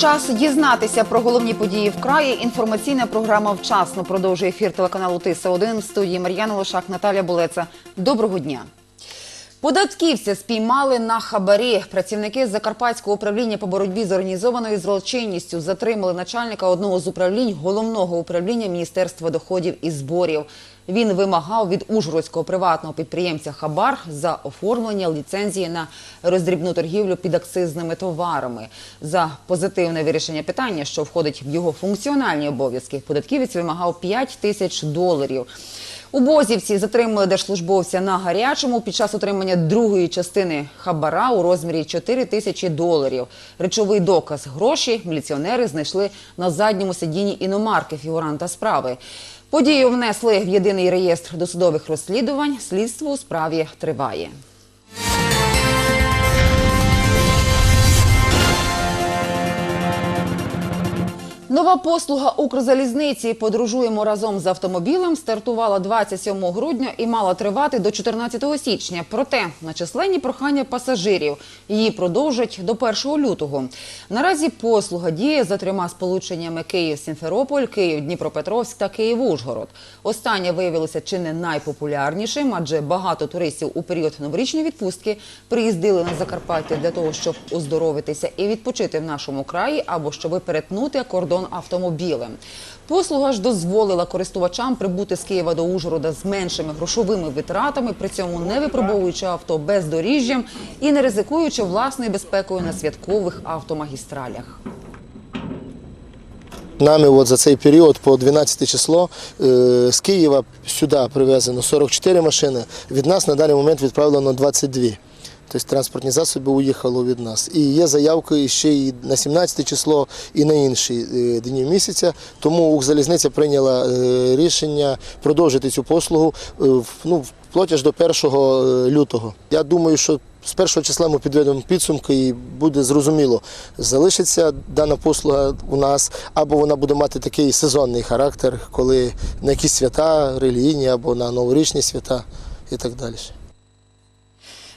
Час дізнатися про головні події в краї. Інформаційна програма вчасно продовжує ефір телеканалу Тиса 1 в студії Мар'яна Лошак, Наталя Болеца. Доброго дня. Податківця спіймали на хабарі. Працівники Закарпатського управління по боротьбі з організованою злочинністю затримали начальника одного з управлінь головного управління Міністерства доходів і зборів. Він вимагав від ужгородського приватного підприємця Хабар за оформлення ліцензії на роздрібну торгівлю підакцизними товарами. За позитивне вирішення питання, що входить в його функціональні обов'язки, податківець вимагав 5 тисяч доларів. У Бозівці затримали держслужбовця на гарячому під час отримання другої частини хабара у розмірі 4 тисячі доларів. Речовий доказ гроші міліціонери знайшли на задньому сидінні іномарки фігуранта справи. Подію внесли в єдиний реєстр досудових розслідувань. Слідство у справі триває. Нова послуга Укрзалізниці «Подорожуємо разом з автомобілем» стартувала 27 грудня і мала тривати до 14 січня. Проте на численні прохання пасажирів її продовжать до 1 лютого. Наразі послуга діє за трьома сполученнями Київ-Сімферополь, Київ-Дніпропетровськ та Київ-Ужгород. Останнє виявилося чи не найпопулярнішим, адже багато туристів у період новорічної відпустки приїздили на Закарпаття для того, щоб оздоровитися і відпочити в нашому краї або щоб перетнути кордон автомобілем. Послуга ж дозволила користувачам прибути з Києва до Ужгорода з меншими грошовими витратами, при цьому не випробовуючи авто бездоріжжям і не ризикуючи власною безпекою на святкових автомагістралях. Нами от за цей період по 12 число е, з Києва сюди привезено 44 машини. Від нас на даний момент відправлено 22. Тобто транспортні засоби уїхали від нас. І є заявки ще і на 17 число, і на інші е, дні місяця. Тому Укрзалізниця прийняла е, рішення продовжити цю послугу е, ну, вплоть до 1 лютого. Я думаю, що з першого числа ми підведемо підсумки і буде зрозуміло, залишиться дана послуга у нас, або вона буде мати такий сезонний характер, коли на якісь свята релігійні або на новорічні свята і так далі.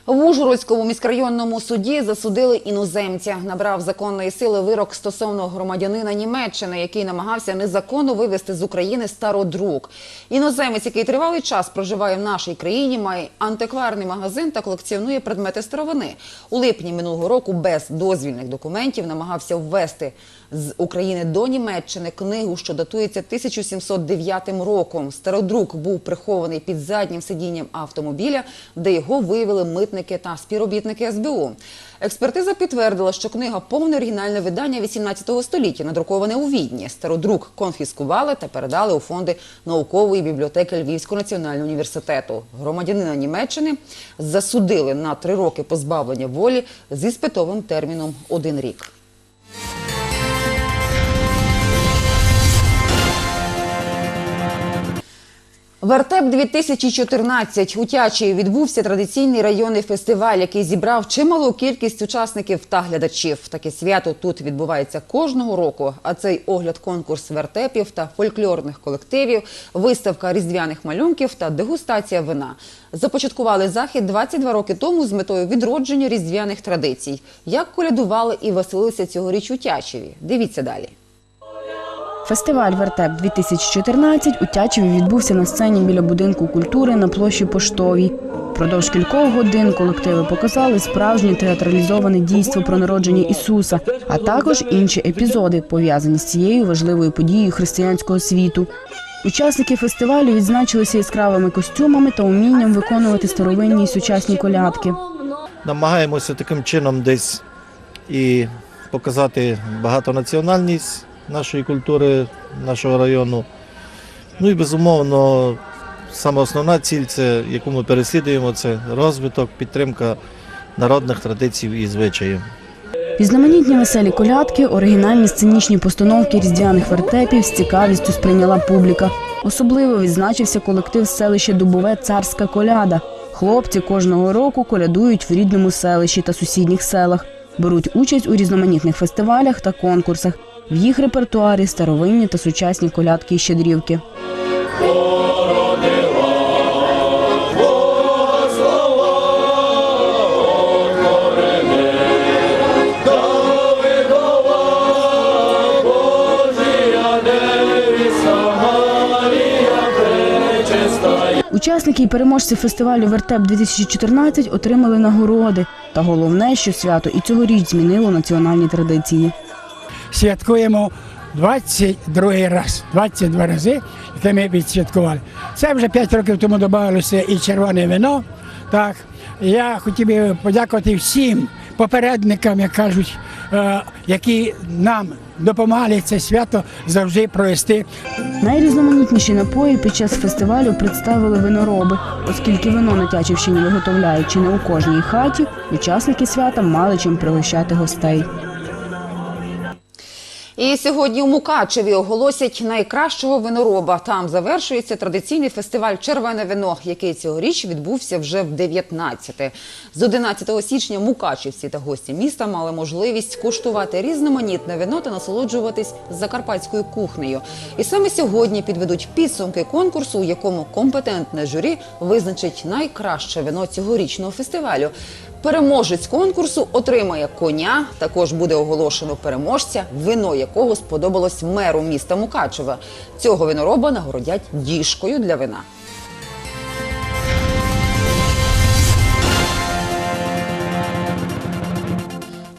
В Ужгородському міськрайонному суді засудили іноземця. Набрав законної сили вирок стосовно громадянина Німеччини, який намагався незаконно вивезти з України стародрук. Іноземець, який тривалий час проживає в нашій країні, має антикварний магазин та колекціонує предмети старовини. У липні минулого року без дозвільних документів намагався ввести з України до Німеччини книгу, що датується 1709 роком. Стародрук був прихований під заднім сидінням автомобіля, де його виявили митники та співробітники СБУ. Експертиза підтвердила, що книга повне оригінальне видання 18 століття, надруковане у Відні. Стародрук конфіскували та передали у фонди наукової бібліотеки Львівського національного університету. Громадянина Німеччини засудили на три роки позбавлення волі зі спитовим терміном один рік. Вертеп 2014 у Тячі відбувся традиційний районний фестиваль, який зібрав чималу кількість учасників та глядачів. Таке свято тут відбувається кожного року. А цей огляд конкурс вертепів та фольклорних колективів, виставка різдвяних малюнків та дегустація вина. Започаткували захід 22 роки тому з метою відродження різдвяних традицій. Як колядували і веселилися цьогоріч у Тячеві? Дивіться далі. Фестиваль Вертеп 2014 у Тячеві відбувся на сцені біля будинку культури на площі Поштовій. Продовж кількох годин колективи показали справжнє театралізоване дійство про народження Ісуса, а також інші епізоди, пов'язані з цією важливою подією християнського світу. Учасники фестивалю відзначилися яскравими костюмами та умінням виконувати старовинні і сучасні колядки. намагаємося таким чином десь і показати багатонаціональність нашої культури, нашого району. Ну і безумовно, саме основна ціль, це, яку ми переслідуємо, це розвиток, підтримка народних традицій і звичаїв. Різноманітні веселі колядки, оригінальні сценічні постановки різдвяних вертепів з цікавістю сприйняла публіка. Особливо відзначився колектив селища Дубове Царська коляда. Хлопці кожного року колядують в рідному селищі та сусідніх селах, беруть участь у різноманітних фестивалях та конкурсах. В їх репертуарі старовинні та сучасні колядки і щедрівки. Учасники і переможці фестивалю Вертеп 2014 отримали нагороди. Та головне, що свято і цьогоріч змінило національні традиції святкуємо 22 раз, 22 рази, яке ми відсвяткували. Це вже 5 років тому додалося і червоне вино. Так, я хотів би подякувати всім попередникам, як кажуть, е, які нам допомагали це свято завжди провести Найрізноманітніші напої під час фестивалю представили винороби, оскільки вино на Тячівщині виготовляють чи не у кожній хаті, учасники свята мали чим пригощати гостей. І сьогодні у Мукачеві оголосять найкращого винороба. Там завершується традиційний фестиваль Червене вино, який цьогоріч відбувся вже в 19-те. З 11 січня мукачівці та гості міста мали можливість куштувати різноманітне вино та насолоджуватись закарпатською кухнею. І саме сьогодні підведуть підсумки конкурсу, у якому компетентне журі визначить найкраще вино цьогорічного фестивалю. Переможець конкурсу отримає коня. Також буде оголошено переможця, вино якого сподобалось меру міста Мукачева. Цього винороба нагородять діжкою для вина. –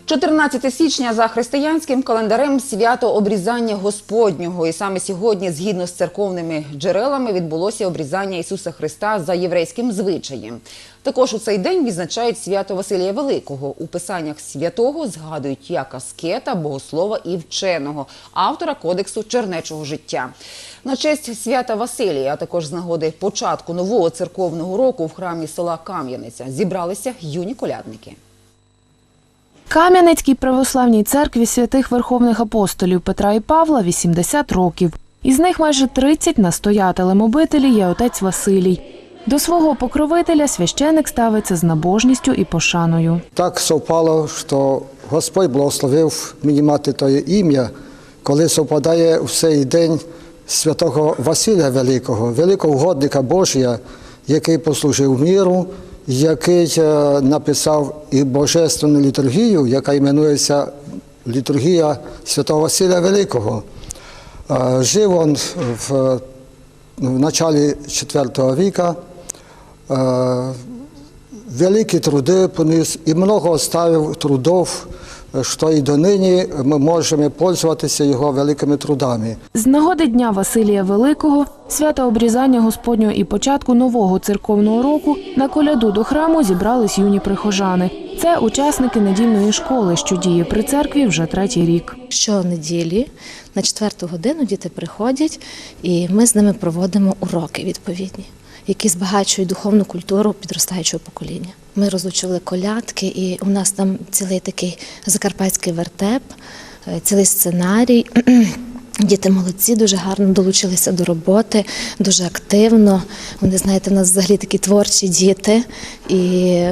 14 січня за християнським календарем свято обрізання Господнього. І саме сьогодні, згідно з церковними джерелами, відбулося обрізання Ісуса Христа за єврейським звичаєм. Також у цей день відзначають свято Василія Великого. У писаннях святого згадують як аскета, богослова і вченого, автора кодексу чернечого життя. На честь свята Василія, а також з нагоди початку нового церковного року в храмі села Кам'яниця зібралися юні колядники. Кам'янецькій православній церкві святих верховних апостолів Петра і Павла 80 років. Із них майже 30 настоятелем обителі є отець Василій. До свого покровителя священик ставиться з набожністю і пошаною. Так совпало, що Господь благословив мені мати тоє ім'я, коли совпадає в цей день святого Василія Великого, великого угодника Божія, який послужив міру, який е, написав і божественну літургію, яка іменується літургія святого Василя Великого. Е, Жив він в, в началі IV віка. Е, великі труди поніс і много оставив трудов, що і донині ми можемо пользуватися його великими трудами. З нагоди Дня Василія Великого, свята обрізання Господнього і початку нового церковного року на коляду до храму зібрались юні прихожани. Це учасники недільної школи, що діє при церкві вже третій рік. Щонеділі на четверту годину діти приходять, і ми з ними проводимо уроки відповідні, які збагачують духовну культуру підростаючого покоління. Ми розучили колядки, і у нас там цілий такий закарпатський вертеп, е, цілий сценарій. Діти молодці, дуже гарно долучилися до роботи, дуже активно. Вони, знаєте, в нас взагалі такі творчі діти. І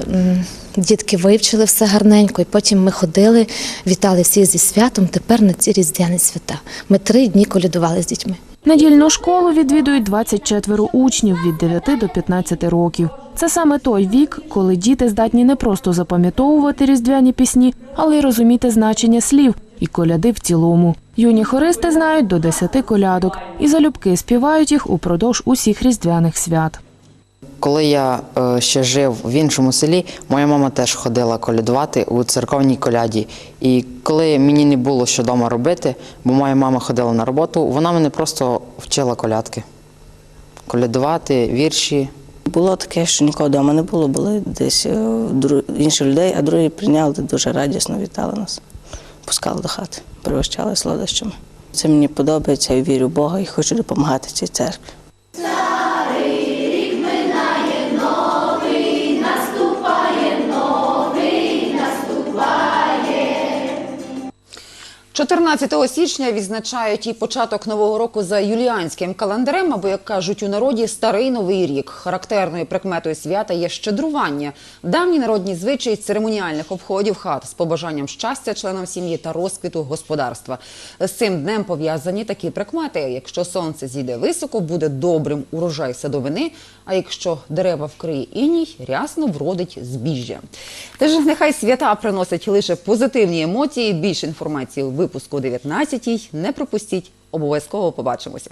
дітки вивчили все гарненько. І потім ми ходили, вітали всіх зі святом. Тепер на ці різдвяні свята. Ми три дні колядували з дітьми. Недільну школу відвідують 24 учнів від 9 до 15 років. Це саме той вік, коли діти здатні не просто запам'ятовувати різдвяні пісні, але й розуміти значення слів і коляди в цілому. Юні хористи знають до 10 колядок і залюбки співають їх упродовж усіх різдвяних свят. Коли я е, ще жив в іншому селі, моя мама теж ходила колядувати у церковній коляді. І коли мені не було що вдома робити, бо моя мама ходила на роботу, вона мене просто вчила колядки. Колядувати, вірші. Було таке, що нікого вдома не було, були десь е, інші людей, а другі прийняли дуже радісно, вітали нас, пускали до хати, пригощали солодощами. Це мені подобається, я вірю в Бога і хочу допомагати цій церкві. 14 січня відзначають і початок нового року за юліанським календарем, або як кажуть у народі, старий новий рік. Характерною прикметою свята є щедрування, давні народні звичаї церемоніальних обходів хат з побажанням щастя членам сім'ї та розквіту господарства. З цим днем пов'язані такі прикмети. Якщо сонце зійде високо, буде добрим урожай садовини. А якщо дерева вкриє іній, рясно вродить збіжжя. Тож нехай свята приносять лише позитивні емоції. Більше інформації у випуску 19 Не пропустіть, обов'язково побачимося.